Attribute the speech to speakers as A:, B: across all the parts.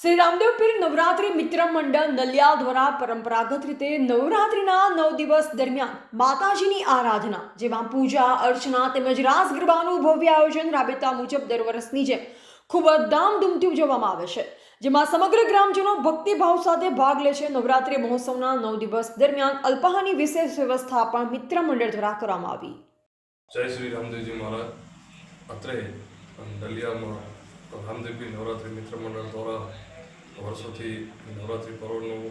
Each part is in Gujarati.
A: શ્રી રામદેવ પીર નવરાત્રિ મિત્ર મંડળ નલિયા દ્વારા પરંપરાગત રીતે નવરાત્રિના નવ દિવસ દરમિયાન માતાજીની આરાધના, જેમાં પૂજા, અર્ચના તેમજ રાસ ગરબાનું ભવ્ય આયોજન રાબેતા મુજબ દર વર્ષની જેમ ખૂબ જ ધામધૂમથી ઉજવવામાં આવે છે. જેમાં સમગ્ર ગ્રામજનો ભક્તિભાવ સાથે ભાગ લે છે. નવરાત્રિ મહોત્સવના નવ દિવસ દરમિયાન અલ્પાહાની વિશેષ વ્યવસ્થા પણ મિત્ર મંડળ દ્વારા કરવામાં આવી.
B: જય શ્રી રામદેવજી મહારાજ. અત્રે નલિયામાં રામદેવજી નવરાત્રિ મિત્ર મંડળ દ્વારા વર્ષોથી નવરાત્રિ પર્વનું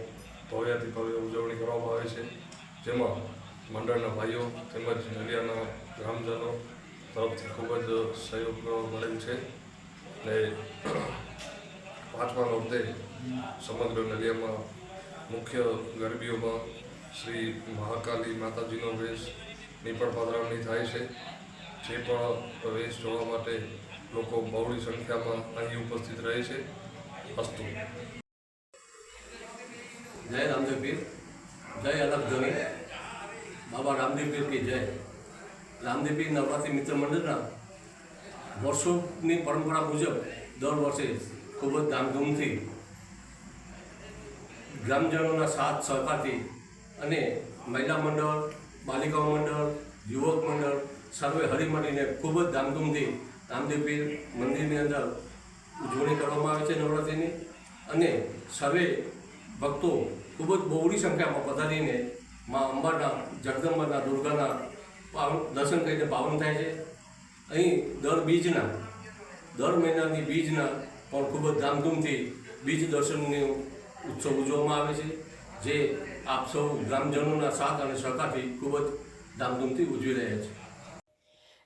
B: ભવ્યાથી ભવ્ય ઉજવણી કરવામાં આવે છે. જેમાં મંડળના ભાઈઓ તેમજ નલિયાના ગ્રામજનો તરફથી ખૂબ જ સહયોગ મળેલ છે ને પાંચમા વખતે સમગ્ર નલિયામાં મુખ્ય ગરબીઓમાં શ્રી મહાકાલી માતાજીનો વેશની પણ પધરામણી થાય છે. જે પણ વેશ જોવા માટે લોકો બહોળી સંખ્યામાં અહીં ઉપસ્થિત રહે છે. અસ્તુ.
C: જય રામદેવ પીર. જય અલગ ધણી. બાબા રામદેવ પીર કી જય. રામદેવ પીર નવરાત્રિ મિત્ર મંડળના વર્ષોની પરંપરા મુજબ દર વર્ષે ખૂબ જ ધામધૂમથી ગ્રામજનોના સાથ સહકારથી અને મહિલા મંડળ, બાલિકાઓ મંડળ, યુવક મંડળ સર્વે હળીમળીને ખૂબ જ ધામધૂમથી રામદેવ પીર મંદિરની અંદર ઉજવણી કરવામાં આવે છે નવરાત્રિની. અને સર્વે ભક્તો ખૂબ જ બહોળી સંખ્યામાં પધારીને મા અંબાના, જગદંબાના, દુર્ગાના પાવન દર્શન કરીને પાવન થાય છે. અહીં દર બીજના, દર મહિનાની બીજના પણ ખૂબ જ ધામધૂમથી બીજ દર્શનનો ઉત્સવ ઉજવવામાં આવે છે, જે આપ સૌ ગ્રામજનોના સાથ અને સહકારથી ખૂબ જ ધામધૂમથી ઉજવી રહ્યા છે.